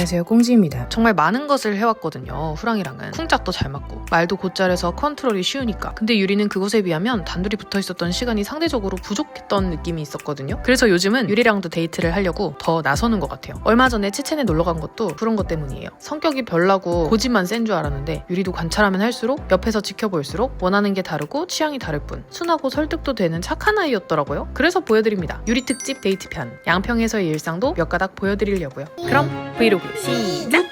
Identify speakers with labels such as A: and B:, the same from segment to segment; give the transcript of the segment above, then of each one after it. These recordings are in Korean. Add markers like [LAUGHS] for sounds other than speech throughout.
A: 안녕하세요. 꽁지입니다. 정말 많은 것을 해왔거든요 후랑이랑은. 쿵짝도 잘 맞고. 말도 곧잘해서 컨트롤이 쉬우니까. 근데 유리는 그것에 비하면 단둘이 붙어있었던 시간이 상대적으로 부족했던 느낌이 있었거든요. 그래서 요즘은 유리랑도 데이트를 하려고 더 나서는 것 같아요. 얼마 전에 체첸에 놀러 간 것도 그런 것 때문이에요. 성격이 별나고 고집만 센 줄 알았는데 유리도 관찰하면 할수록 옆에서 지켜볼수록 원하는 게 다르고 취향이 다를 뿐 순하고 설득도 되는 착한 아이였더라고요. 그래서 보여드립니다. 유리 특집 데이트 편. 양평에서의 일상도 몇 가닥 보여드리려고요. 그럼 브이로그 시작!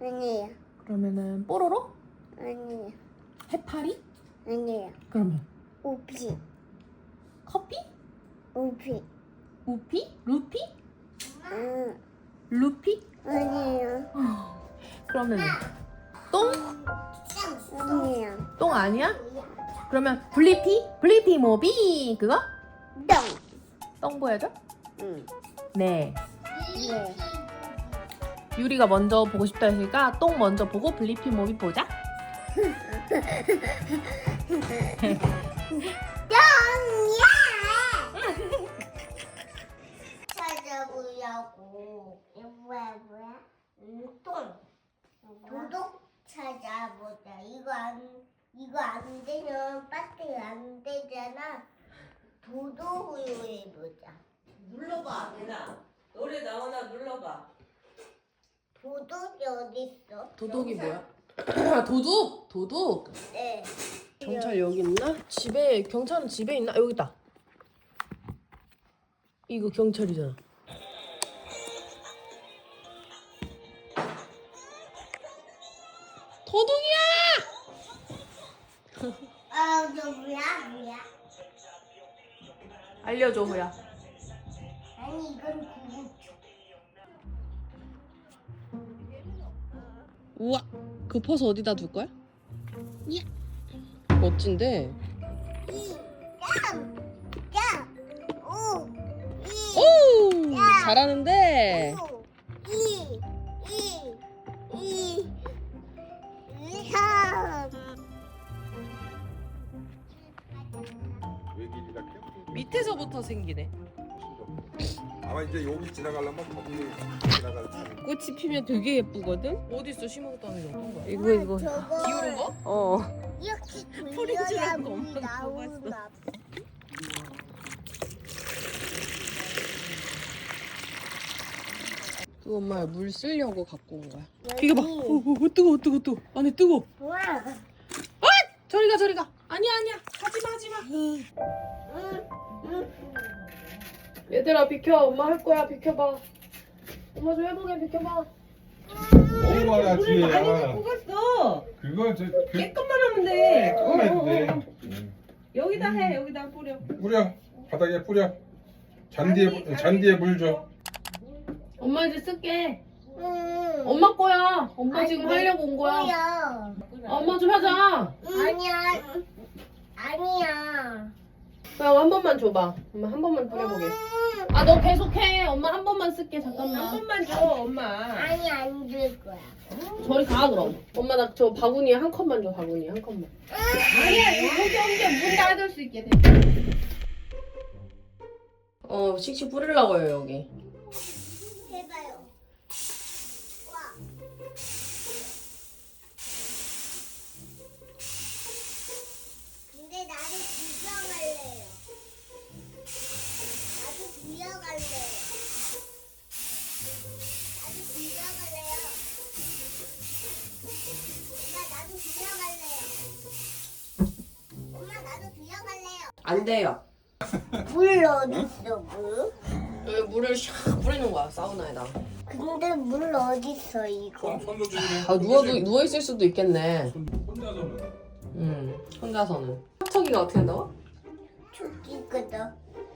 B: 아니에요.
C: 그러면은 뽀로로?
B: 아니에요.
C: 해파리?
B: 아니에요.
C: 그러면
B: 우피.
C: 커피?
B: 우피.
C: 우피? 루피?
B: 응.
C: 루피?
B: 아니에요. [GASPS]
C: 그러면은 똥?
B: 아니에요.
C: 똥 아니야? 그러면 블리피? 블리피 모비 그거?
B: 똥.
C: 똥 보여줘?
B: 응.
C: 네
B: 네.
C: 유리가 먼저 보고 싶다 했으니까 똥 먼저 보고 블리피 모비 보자
B: 찾아보려고. 이거 뭐야, 뭐야? 음, 똥. 도둑 찾아보자. 이거 안, 이거 안 되면 배터리 안 되잖아. 도둑 우유 해보자.
D: 눌러봐, 얘나. 노래 나오나 눌러봐.
B: 도둑이 어딨어?
C: 도둑이 뭐야? [CLEARS THROAT] 도둑! 도둑!
B: 네.
C: 경찰 여기 있나? 집에 경찰은 집에 있나? 여기 있다. 이거 경찰이잖아. 도둑이야! [LAUGHS]
B: 아, 저 뭐야, 뭐야?
C: 알려줘 호야.
B: 아니, 이건 구구.
C: 우와, 그 퍼서 어디다 둘 거야? 예. 멋진데.
B: 이, 양, 양, 오, 이,
C: 오,
B: 야.
C: 잘하는데.
B: 오, 이, 이, 이, 이, 삼.
E: 왜 길이가 껴?
C: 밑에서부터 생기네.
E: 아마 이제 여기 지나가려면 거기 지나갈 차.
C: 꽃이 피면 되게 예쁘거든. 어디 있어 심어도 어떤 거야? 이거 이거.
B: 저거
C: 기울은 거? 어.
B: 이렇게 [LAUGHS]
C: 줄
B: 돌려야
C: 알고
B: 물이
C: 엄마가.
B: 나오나 봐.
C: 그 엄마 물 쓰려고 갖고 온 거야.
B: 여기.
C: 이거 봐. 어, 어, 어, 뜨거, 뜨거, 뜨거. 안에 뜨거.
B: 우와.
C: 저리 가, 저리 가. 아니야, 아니야. 하지 마, 하지 마.
B: 응, 응.
C: 얘들아 비켜. 엄마 할 거야. 비켜봐. 엄마 좀 해보게. 비켜봐.
E: 너무 많아 뒤에.
D: 뽑았어.
E: 그거 저 그,
D: 깨끗만 하면 돼.
E: 조금 해도 돼. 응.
D: 여기다 해. 여기다 뿌려.
E: 뿌려 바닥에 뿌려. 잔디에 잔디에 물 줘.
C: 엄마 이제 쓸게.
B: 응.
C: 엄마 거야. 엄마
B: 아니,
C: 지금
B: 왜
C: 하려고 온 거야.
B: 뭐야?
C: 엄마 좀 하자.
B: 아니야. 아니야.
C: 그냥 한 번만 줘봐. 엄마 한 번만 뿌려보게.
B: 음.
C: 아, 너 계속해. 엄마 한 번만 쓸게.
D: 한
C: 잠깐만.
D: 번만 줘, 엄마.
B: 아니 안 줄 거야.
C: 저리 가 그럼. 엄마 나 저 바구니에 한 컵만 줘. 바구니에 한 컵만.
D: 아니야, 이거 여기 옮겨 문 닫을 수 있게 돼.
C: 어, 씩씩 뿌리려고 해요 여기. 안 돼요.
B: 물 어딨어 물?
C: 여기 물을 샥 뿌리는 거야 사우나에다.
B: 근데 물 어딨어 이거?
E: 손도 주네.
C: 아 누워도 누워 있을 수도 있겠네.
E: 혼자서는.
C: 음 혼자서는. 척척이가 어떻게 한다고?
B: 초기거든.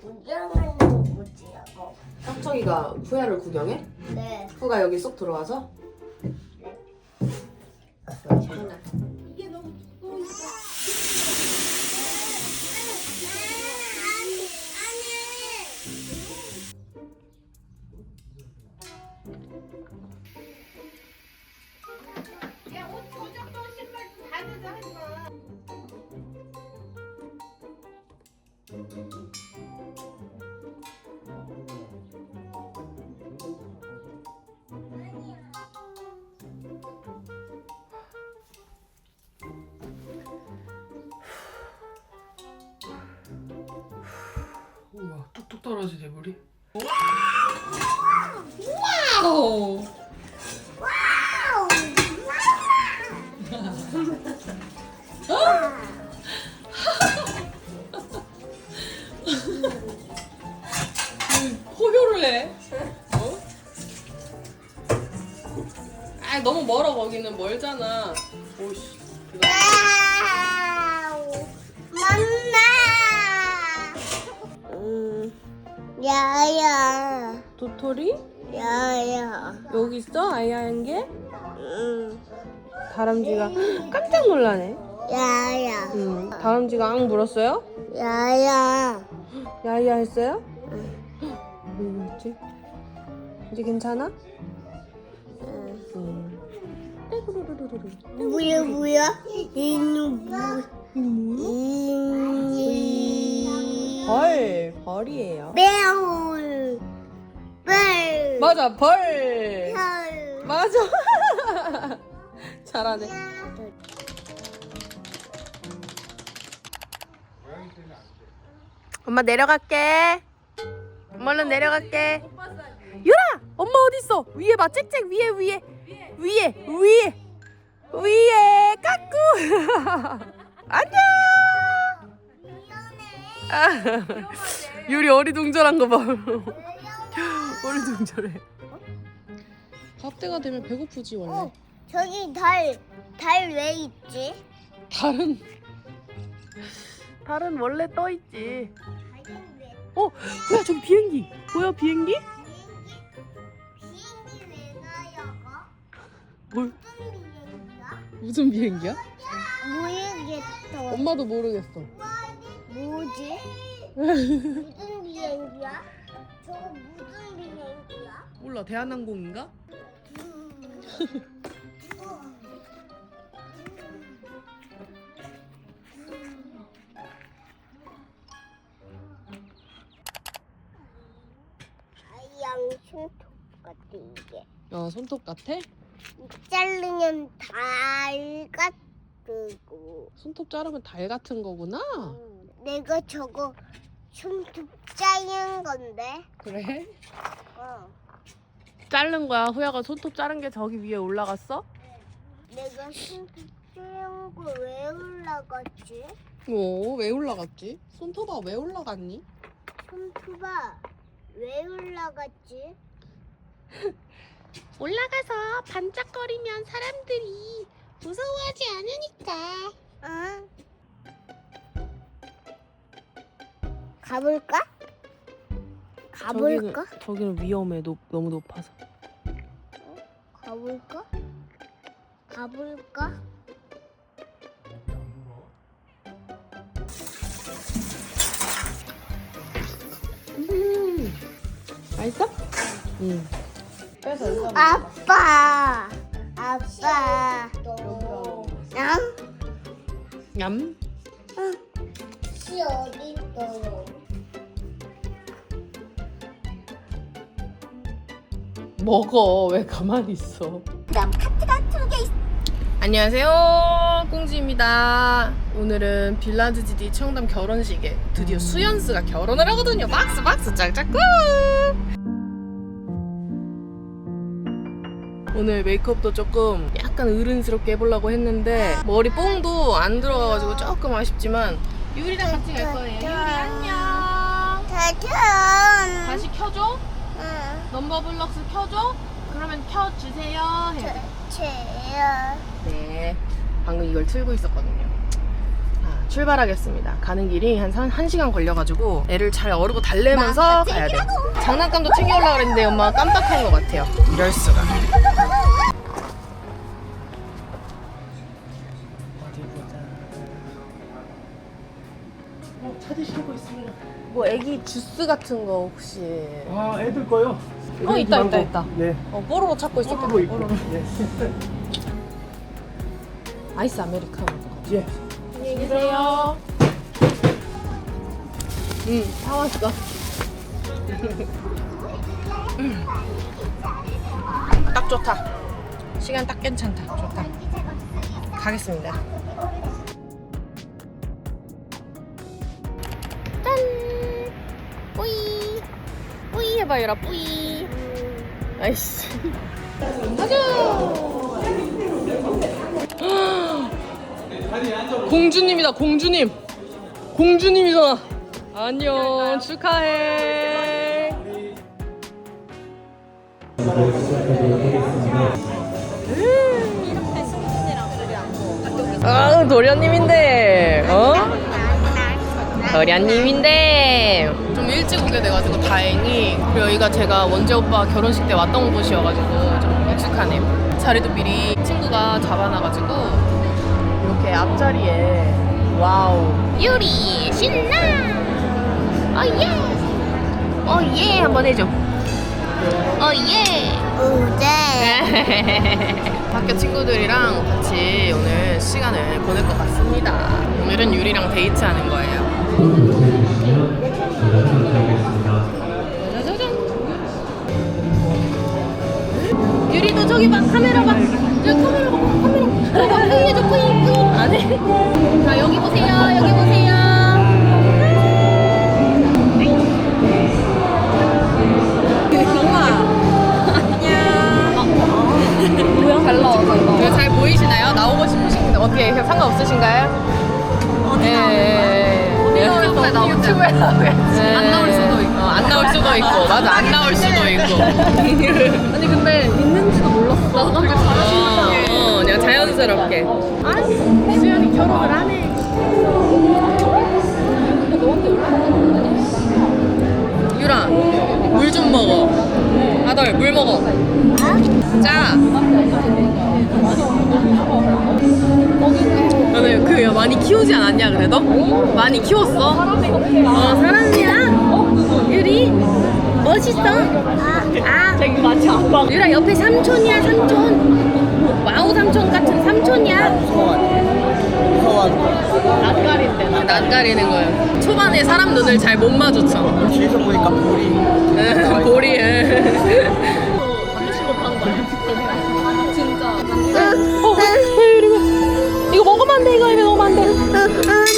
B: 구경하는 거지라고.
C: 척척이가 후야를 구경해?
B: 네.
C: 후가 여기 쏙 들어와서? 하 떨어지네 물이. 와우.
B: 와우.
C: 호요를 해. 어? 아 너무 멀어 거기는 멀잖아. 오씨.
B: 야야.
C: 도토리?
B: 야야.
C: 여기 있어? 아이아인 게?
B: 음.
C: 다람쥐가 깜짝 놀라네.
B: 야야.
C: 응. 다람쥐가 앙 물었어요?
B: 야야.
C: 야이야 했어요? 왜 그랬지? 이제 괜찮아? 응.
B: 뭐야 뭐야? 이는 뭐? 이.
C: 벌, 벌이에요.
B: 매울. 별.
C: 맞아, 벌.
B: 별.
C: 맞아. [LAUGHS] 잘하네. 엄마 내려갈게. 엄마 얼른 내려갈게. 유라, 엄마 어디 있어? 위에 봐, 짹짹 위에 위에 위에 위에 위에 까꾸. [LAUGHS] 안녕. 아, 유리 [LAUGHS] 어리둥절한 거 봐. [LAUGHS] 어리둥절해. 밥 때가 되면 배고프지 원래.
B: 어, 저기 달, 달 왜 있지?
C: 다른 다른 원래 떠 있지.
B: 달은 왜?
C: 어, 뭐야 저기 비행기. 뭐야? 비행기 뭘?
B: 무슨 비행기야? 모르겠어.
C: 엄마도 모르겠어.
B: 뭐지? 무슨 비행기야? 저거 무슨 비행기야?
C: 몰라 대한항공인가?
B: 아양 손톱 같아 이게.
C: 어 손톱 같아?
B: 자르면 달 같고.
C: 손톱 자르면 달 같은 거구나.
B: 내가 저거 손톱 짜는 건데.
C: 그래?
B: 어.
C: 자른 거야. 후야가 손톱 자른 게 저기 위에 올라갔어?
B: 내가 손톱 짜는 거왜 올라갔지?
C: 오, 왜 올라갔지? 손톱아 왜 올라갔니?
B: 손톱아 왜 올라갔지? [LAUGHS]
C: 올라가서 반짝거리면 사람들이 무서워하지 않으니까.
B: 어? 가볼까? 가볼까?
C: 저기는, 저기는 위험해. 높, 너무 높아서.
B: 가볼까? 가볼까?
C: 음. 맛있어? 응. 빼서
B: 아빠, 아빠, 양?
C: 얌.
B: 씨 어디 있어?
C: 먹어. 왜 가만히 있어?
B: 그럼 카트가 두 개 있어.
C: 안녕하세요. 꽁지입니다. 오늘은 빌라드 GD 청담 결혼식에 드디어 수연스가 결혼을 하거든요. 박스 박스 짝짝꿍. 오늘 메이크업도 조금 약간 어른스럽게 해보려고 했는데 머리 뽕도 안 들어가가지고 조금 아쉽지만 유리랑 같이 갈 거예요. 유리 안녕.
B: 짜잔.
C: 다시 켜줘.
B: 응.
C: 넘버 블럭스 켜줘. 그러면 켜주세요. 해야 돼.
B: 제야.
C: 네. 방금 이걸 틀고 있었거든요. 아, 출발하겠습니다. 가는 길이 한 1시간 걸려가지고 애를 잘 어르고 달래면서 가야 돼. 장난감도 챙겨오려고 그랬는데 엄마가 깜빡한 것 같아요. 이럴 수가. 어, 찾으시고 있습니다. 뭐 애기 주스 같은 거 혹시?
E: 아 애들 거요.
C: 어, 있다, 있다, 있다.
E: 네.
C: 어, 뽀로로 찾고
E: 있고.
C: 뽀로로.
E: 네.
C: 아이스 아메리카노.
E: 예.
C: 안녕히 계세요. 응, 사왔어. 음. 딱 좋다. 시간 딱 괜찮다. 좋다. 가겠습니다. 짠! 뿌이! 해봐 유라 뿌이 아이씨 가자 [LAUGHS] 공주님이다 공주님. 공주님이잖아 안녕 축하해. 아 도련님인데 어? 도련님인데. 좀 일찍 오게 돼가지고 다행히 그리고 여기가 제가 원재 오빠 결혼식 때 왔던 곳이어가지고 좀 익숙하네요. 자리도 미리 친구가 잡아놔가지고 앞자리에. 와우. 유리 신나! 어예! 어예! 한번 해줘. 어예!
B: 우제. [LAUGHS]
C: 학교 친구들이랑 같이 오늘 시간을 보낼 것 같습니다. 오늘은 유리랑 데이트하는 거예요. 유리도 저기 봐 카메라 봐. 저기 카메라 봐 카메라. 저기 봐 뿌이 줘 뿌이 뿌이. 안 해. 자 여기 보세요 여기 보세요. 잘 나와, 잘 나와. 잘 보이시나요? 나오고 싶으신데 어떻게 상관없으신가요? 네. 유튜브에 나오면 유튜브에 나오겠지. 안 나올 수도 있고. 안 나올 수도 있고. 맞아, 안 나올 수도 있고. [LAUGHS] 아니 근데. 나도 되게 잘하시는 어, 그냥 자연스럽게. 아니, 수연이 결혼을 하네. 유라, 물 좀 먹어. 아들, 물 먹어. 자. 너는 그 많이 키우지 않았냐 그래도? 많이 키웠어? 어 사람이야? 유리 멋있어? 아 저기 마치 아빠 유라 옆에 삼촌이야 삼촌. 와우 삼촌 같은 삼촌이야. 낯가린대 낯가리는 거예요 초반에 사람 눈을 잘 못 마주쳐.
E: 뒤에서 보니까 볼이
C: 보리 이거 먹으면 안 돼, 이거 이거 먹으면 안 돼.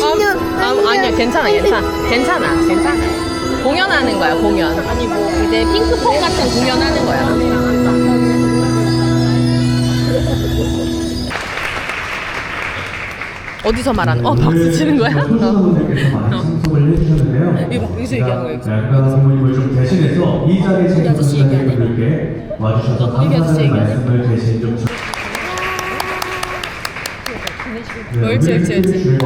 C: 아, 아, 아니야, 괜찮아, 괜찮아. 괜찮아, 괜찮아. 공연하는 거야, 공연. 아니, 뭐, 이제 핑크퐁 같은 공연하는 거야. 어디서 말하는, 어, 박수 치는 거야? 어.
F: 선생님께서 많은 신청을 해주셨는데요.
C: 이거 여기서 얘기하는 거야, 여기서.
F: 대신해서 이 자리에 계신. 선생님들께 와주셔서 감사하는
C: 얘기하네.
F: 말씀을 대신 좀 주- 네,
C: 옳지, 옳지, 옳지.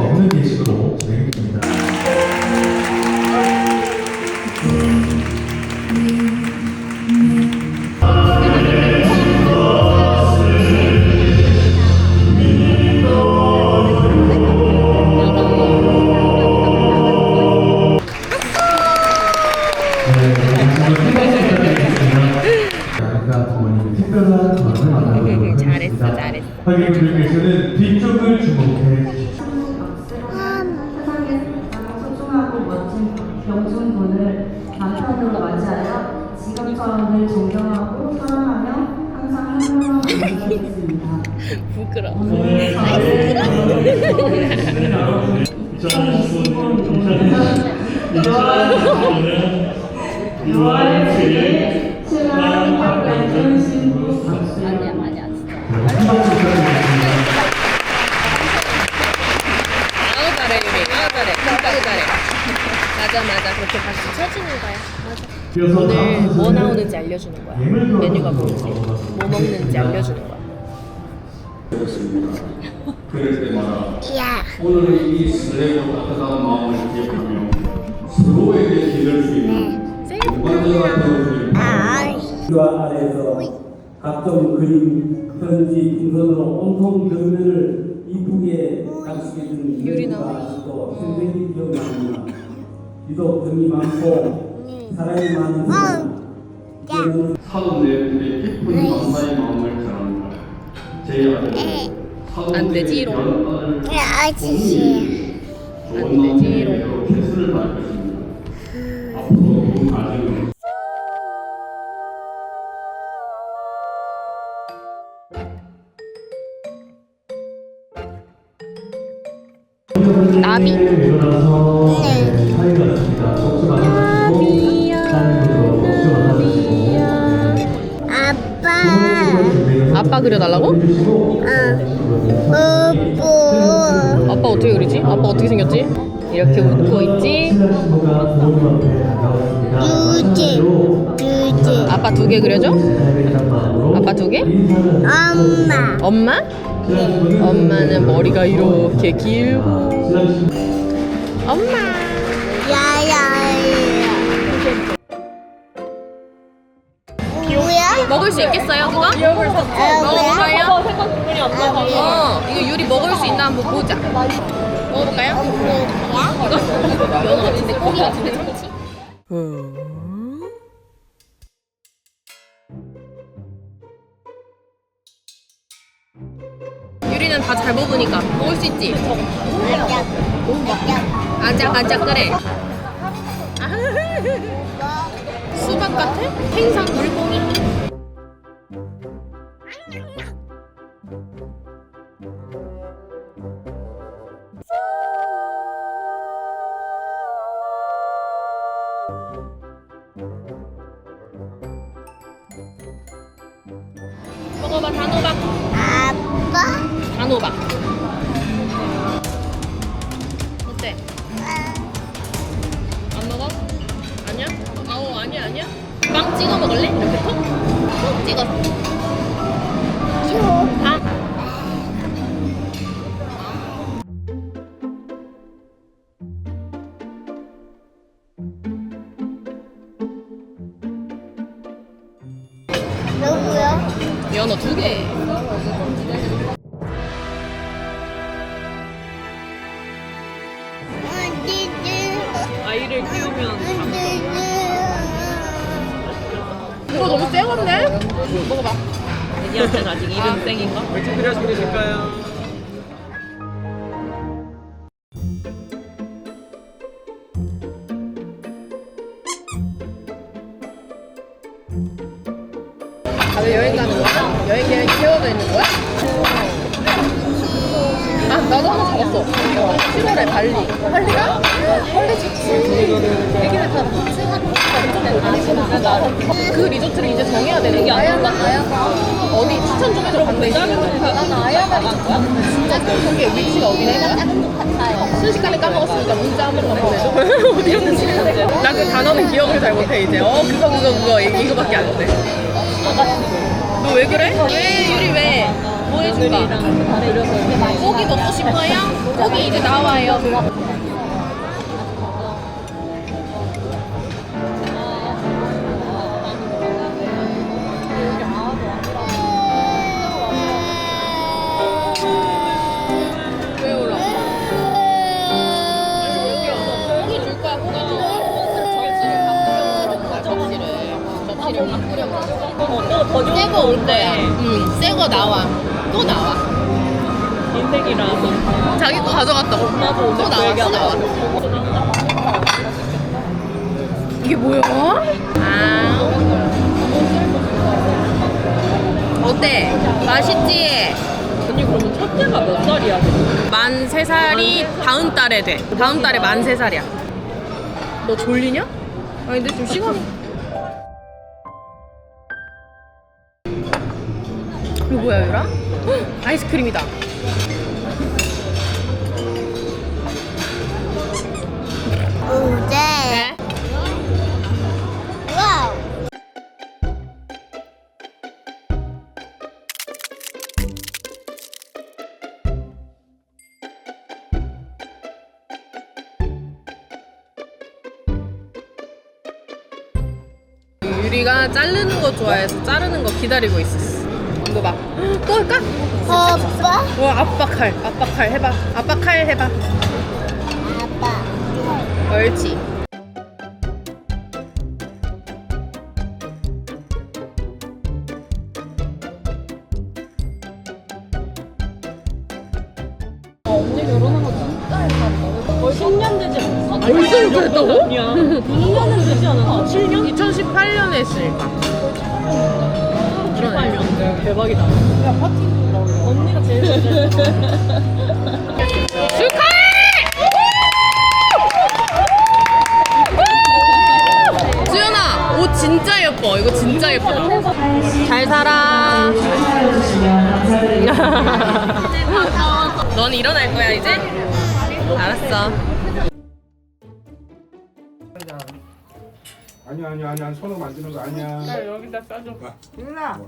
F: 하겠습니다.
C: 잘했어.
F: 하객분들께서는 뒤쪽을 주목해 주십시오.
G: 소중하고 멋진 병준군을 남편으로 맞이하여 직업처럼을 존경하고 사랑하며 항상 행복한 모습을 하겠습니다.
C: 부끄러워. 맞아 맞아 그렇게 박수 쳐주는 거야. 맞아. 오늘 뭐 나오는지 알려주는 거야. 메뉴가 뭔지 뭐 먹는지 알려주는 거야.
H: 그럴 때마다
B: 야.
H: 오늘은 이 설레고 따뜻한 마음을 기억하며 서로에게 기댈 수 있는 되어주길
B: 아.
I: 과 아래에서 각종 그림, 편지, 빈선으로 온통 벽면을 이쁘게 장식해준 이유가 아직도 생생히 기억납니다. 유독 등이 많고 사랑이 많은 사람,
H: 사돈 내분의 깊은 감사의 마음을 전합니다. 제 아들
C: 안 되지롱.
H: 사돈의 딸을
B: 아저씨.
H: 좋은 남자로 최선을 다할 것입니다. 앞으로 가정을
C: 나비.
F: 일어나서
C: 그려달라고?
B: 아, 뽀뽀.
C: 아빠 어떻게 그리지? 아빠 어떻게 생겼지? 이렇게 웃고 있지?
F: 앞에 다가왔습니다.
B: 유지, 유지.
C: 아빠 두 개 그려줘? 아빠 두 개?
B: 엄마.
C: 엄마?
F: 친구는
C: 엄마는 머리가 이렇게 길고 엄마
B: 야야
C: 먹을 수 있겠어요 그거?
B: 아, 뭐야?
C: 먹어볼까요? 어 이거 유리 먹을 수 있나 한번 보자 먹어볼까요? 연어 같은데 고기 같은데 참치 유리는 다 잘 먹으니까 먹을 수 있지? 아작 아작 그래 [LAUGHS] 수박 같아? 생선 물고기 연어 두 개.
B: 아이를 키우면
C: 이거 너무 세 건데? 먹어봐.
D: 애기한테는 아직 이름 땡인가?
C: 다들 7월에 발리. 발리가? 발리 좋지. 애기들 다그 리조트를 이제 정해야 되는. 아야가 아야가 어디 추천 좀 해줘. 난 아야가 리조트 진짜 거기 위치가 어디래? 순식간에 까먹었으니까 문자 한 번만 보내줘. [LAUGHS] 어디였는지. 나그 단어는 기억을 잘 못해 이제. 어 그거 그거 그거 이- 이거밖에 안 돼. 너 왜 그래? 왜 유리 왜? 뭐 해줄까? 고기 먹고 싶어요? 고기 이제 나와요. 왜 울어? 고기 줄 거야, 고기 줄 거야. 접시를 바꾸려고 그러는 거야, 접시를. 접시를 바꾸려고.
D: 어,
C: 새거 올 거야. 응, 새거 나와. 또 나와.
D: 인색이라서
C: 자기 거 가져갔다고.
D: 나도 오늘 또그
C: 나와,
D: 얘기 또안
C: 나와. 이게 뭐야? 아. 어때? 맛있지?
D: 언니 그러면 첫째가 몇 살이야?
C: 만 세 살이 다음 달에 돼. 다음 달에 만 세 살이야. 너 졸리냐? 아니 근데 지금 시간이. 이거 뭐야 유라? 헉, 아이스크림이다.
B: 우제.
C: 네.
B: 와우.
C: 유리가 자르는 거 좋아해서 자르는 거 기다리고 있었어. 이거 봐. 헉, 또 할까?
B: 아빠?
C: 와 아빠 칼, 아빠 칼 해봐. 아빠 칼 해봐.
B: 아빠. [LAUGHS]
C: 넌 일어날 거야 이제? 알았어.
E: 아니야 아니야 아니야 손으로 만지는 거 아니야.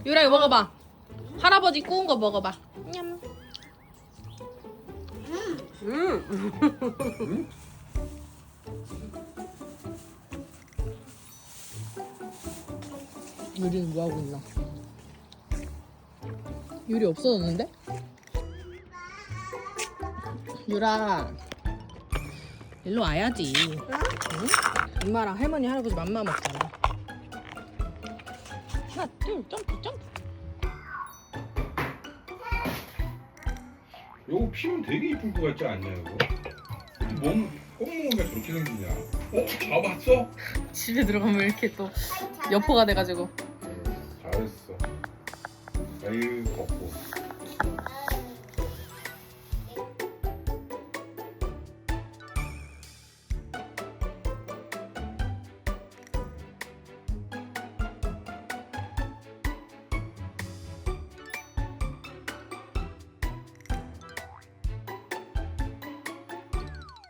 C: 유라 이거 먹어봐. 할아버지 구운 거 먹어봐. 냠. 유리는 뭐 하고 있나? 유리 없어졌는데? 유라 일로 와야지. 응? 엄마랑 할머니 할아버지 맘마 먹잖아. 하나 둘 점프 점프.
E: 요거 피면 되게 이쁠 것 같지 않냐 이거? 몸 꽁무가 저렇게 생기냐? 어? 잡았어?
C: 집에 들어가면 왜 이렇게 또 여포가 돼가지고
E: 잘했어. 아유 걷고.